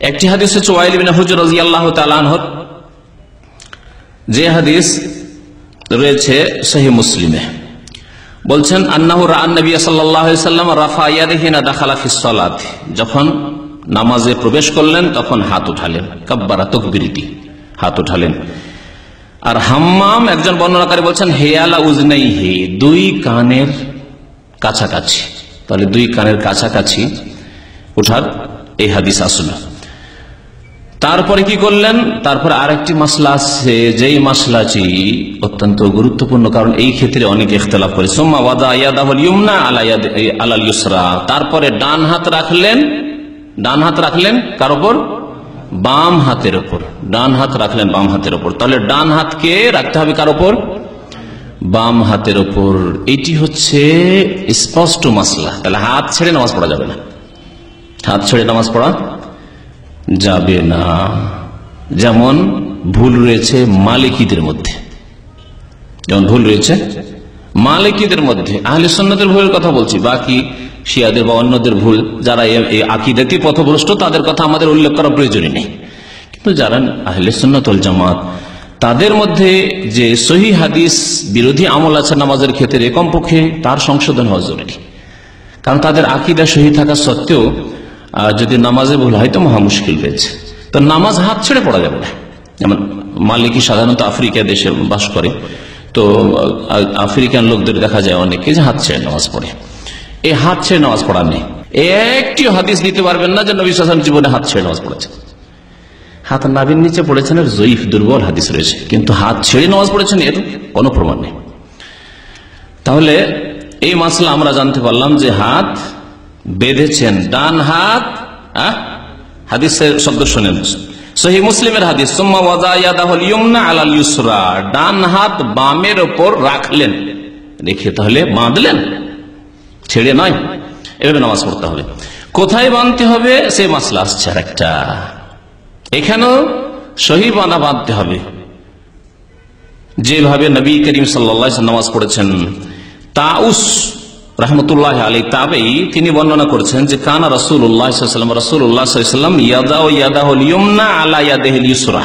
একটি হাদিস হচ্ছে ওয়াইল বিন হুজুর রাদিয়াল্লাহু তাআলা আনহর যে হাদিস রয়েছে সহি মুসলিমে। বলছেন, আন্নাহু রান সাল্লাম রাফা দাখালা সালাত। যখন নামাজে প্রবেশ করলেন, তখন হাত উঠালেন। কাব্বারা তকবিরিটি, হাত উঠালেন। আর হাম্মাম একজন বর্ণনাকারী বলছেন, হেয়ালা উজনাই হে দুই কানের কাছাকাছি। তাহলে দুই কানের কাছাকাছি উঠার এই হাদিস আসলো। তারপরে কি করলেন? তারপর আরেকটি মাসলা আছে, যেই মাসলাটি অত্যন্ত গুরুত্বপূর্ণ, কারণ এই ক্ষেত্রে অনেক ইখতলাফ করে। সোম্মা ওয়াদা ইয়াদাহুল ইউমনা আলাল ইউসরা। তারপরে ডান হাত রাখলেন, ডান হাত রাখলেন কার ওপর বাম হাতের ওপর ডান হাত রাখলেন বাম হাতের ওপর তাহলে ডান হাতকে রাখতে হবে কার ওপর বাম হাতের ওপর এটি হচ্ছে স্পষ্ট মাসলা। তাহলে হাত ছেড়ে নামাজ পড়া যাবে না। হাত ছেড়ে নামাজ পড়া যাবে না। যেমন ভুল রয়েছে মালিকিদের মধ্যে। যেমন ভুল রয়েছে মালিকিদের মধ্যে। আহলে সন্ন্যতের ভুলের কথা বলছি। বাকি শিয়াদের বা অন্যদের ভুল, যারা এই পথভ্রষ্ট, তাদের কথা আমাদের উল্লেখ করা প্রয়োজনই নেই। কিন্তু যারা আহলে সন্ন্যতল জামাত, তাদের মধ্যে যে সহি হাদিস বিরোধী আমল আছে নামাজের ক্ষেত্রে কমপক্ষে তার সংশোধন হওয়া জরুরি। কারণ তাদের আকিদা সহি থাকা সত্ত্বেও আহ, যদি নামাজে ভুল হয় তো মহা মুশকিল রয়েছে তো নামাজ হাত ছেড়ে পড়া যাবে না। যেমন মালিকি সাধারণত আফ্রিকা দেশে বাস করে। তো আফ্রিকান লোকদের দেখা যায় অনেকে যে হাত ছেড়ে নামাজ পড়ে। এই হাত ছেড়ে নামাজ পড়া নেই। একটি হাদিস দিতে পারবেন না যে নবী জীবনে হাত ছেড়ে নামাজ পড়েছে হাত নাবির নিচে পড়েছেন জয়ীফ দুর্বল হাদিস রয়েছে। কিন্তু হাত ছেড়ে নামাজ পড়েছেন এর কোনো প্রমাণ নেই। তাহলে এই মাসলা আমরা জানতে পারলাম যে হাত বেঁধেছেন ডান হাত? হাদিসের শব্দ শোনেন সহি মুসলিমের হাদিস আলাল ডান হাত বামের ওপর রাখলেন। রেখে তাহলে বাঁধলেন। ছেড়ে নয়। এভাবে নামাজ পড়তে হবে। কোথায় বাঁধতে হবে? সে মাসলা আসছে আর একটা এখানেও সহি বাঁধা বাঁধতে হবে। যেভাবে নবী করিম সাল্লা নামাজ পড়েছেন তাউস রহমতুল্লাহ আলী তাবেই তিনি বর্ণনা করেছেন যে, কানা রসুল উল্লাহাম রসুল উল্লাহাম ইয়াদা ও ইয়াদা ইয়মনা আলা ইয়াদেহিল ইউসরা।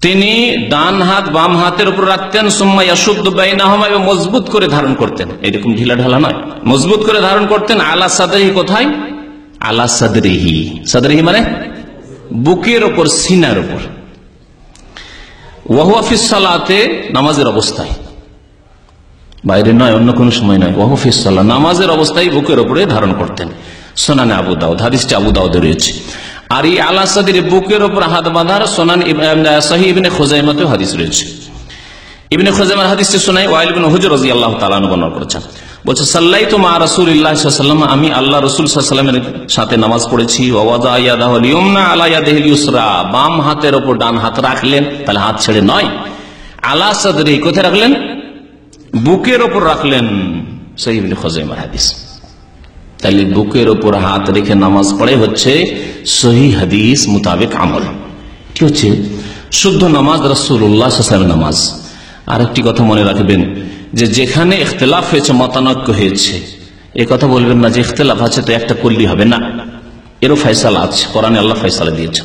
তিনি ডান হাত, বাম হাতের উপর রাখতেন, সুম্মা ইয়াসুদ্দ বাইনাহমা, এবং মজবুত করে ধারণ করতেন। এরকম ঢিলা ঢালা নয়। মজবুত করে ধারণ করতেন, আলা সাদরিহি কোথায়? আলা সাদরিহি। সাদরিহি মানে বুকের ওপর, সিনার ওপর ওয়াহুয়াফিস সালাতে, নামাজের অবস্থায়। বাইরে নয়, অন্য কোন সময় নয়। ওয়াহুফিস সাল্লাহ নামাজের অবস্থায় বুকের ওপরে ধারণ করতেন। সোনানে আবু দাউদ, হাদিসটি আবু দাউদে রয়েছে। আর এই আলা সাদির বুকের ওপর হাত বাঁধার সোনান সাহি ইবনে খোজাইমাতে হাদিস রয়েছে। ইবনে খোজাইমার হাদিসটি শোনাই ওয়াইল বিন হুজুর রাজি আল্লাহ তালান বর্ণনা করেছেন। বলছে সাল্লাই তো মা রসুল ইল্লাহাম আমি আল্লাহ রসুল সাল্লামের সাথে নামাজ পড়েছি। বাম হাতের ওপর ডান হাত রাখলেন, তাহলে হাত ছেড়ে নয়। আলা সাদরি কোথায় রাখলেন? বুকের ওপর রাখলেন হাদিস। তাহলে বুকের ওপর হাত রেখে নামাজ পড়ে হচ্ছে সহি হাদিস মোতাবেক আমল। কি হচ্ছে? শুদ্ধ নামাজ রসুল্লাহ নামাজ। আর একটি কথা মনে রাখবেন যে যেখানে ইখতলাফ হয়েছে, মতানৈক্য হয়েছে, এ কথা বলবেন না যে ইখতলাফ আছে তো একটা করলি হবে না। এরও ফয়সালা আছে, কোরআনে আল্লাহ ফয়সালা দিয়েছে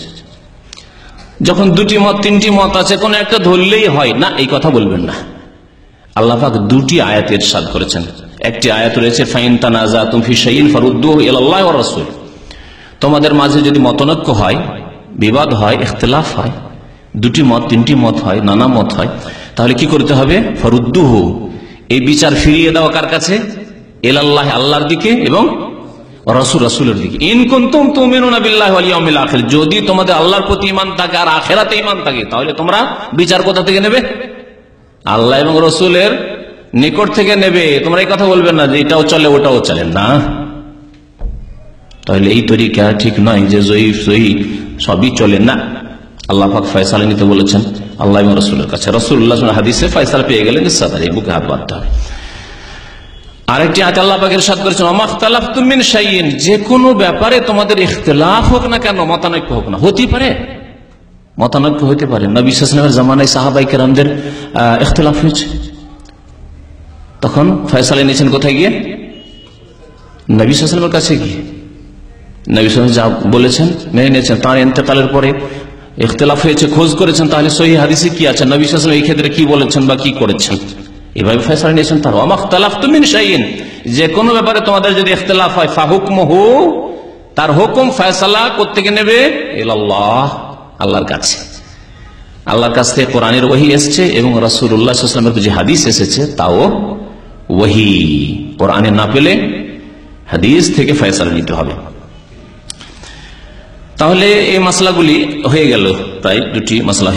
যখন দুটি মত, তিনটি মত আছে, কোন একটা ধরলেই হয় না, এই কথা বলবেন না। আল্লাহাক দুটি আয়াত ইরশাদ করেছেন। একটি আয়াত রয়েছে, ফাইন তানাজা তুমফি শাইন ফরুদ্দুহ ইলাল্লাহ ওয়া তোমাদের মাঝে যদি মতনৈক্য হয়, বিবাদ হয়, ইখতলাফ হয়, দুটি মত, তিনটি মত হয়, নানা মত হয়, তাহলে কি করতে হবে? ফরুদ্দুহ। এই বিচার ফিরিয়ে দেওয়া কার কাছে? এলাল্লাহ আল্লাহর দিকে এবং রসুল, রসুলের দিকে। ইন কুনতুম তুমিনুনা যদি তোমাদের আল্লাহর প্রতি ঈমান থাকে আর আখিরাতে ঈমান থাকে, তাহলে তোমরা বিচার কোথা থেকে নেবে? আল্লাহ এবং রসুলের নিকট থেকে নেবে। তোমরা এই কথা বলবে না যে এটাও চলে, ওটাও চলে। না। তাহলে এই তরিকা ঠিক নয় যে জয়ীফ সহি সবই চলে। না। আল্লাহ পাক ফয়সালা নিতে বলেছেন আল্লাহ এবং রসুলের কাছে। রসুল্লাহ হাদিসে ফয়সালা পেয়ে গেলেন সাদারি বুকে হাত বাঁধতে হবে আরেকটি আয়াত আল্লাহ পাকের সাথ করেছেন অমাখতালাফ তুমিন শাইন যে কোনো ব্যাপারে তোমাদের ইখতলাফ হোক না কেন, মতানৈক্য হোক না, হতেই পারে। মতানৈক্য হতে পারে। নবী সাসলামের জামানায় সাহাবাই কেরামদের ইখতলাফ হয়েছে তখন ফয়সালা নিয়েছেন কোথায় গিয়ে? নবী সাসলামের কাছে গিয়ে। নবী ওয়াসাল্লাম যা বলেছেন, মেনে নিয়েছেন, তার ইন্তেকালের পরে ইখতলাফ হয়েছে, খোঁজ করেছেন, তাহলে সহি হাদিসে কি আছে? নবী সাল্লাল্লাহু এই ক্ষেত্রে কি বলেছেন বা কি করেছেন? এভাবে ফেসলা নিয়েছেন তার। অমাখতালাফ তুমি যে কোনো ব্যাপারে তোমাদের যদি ইখতলাফ হয়, ফাহুকমহু, তার হুকুম ফয়সালা কোত্থেকে নেবে, ইলাল্লাহ। আল্লাহর কাছে। আল্লাহর কাছ থেকে কোরআনের ওহি এসছে এবং রাসুল্লাহামের যে হাদিস এসেছে তাও ওহি। কোরআনে না পেলে হাদিস থেকে ফয়সালা নিতে হবে। তাহলে এই মশলাগুলি হয়ে গেল প্রায় দুটি মশলা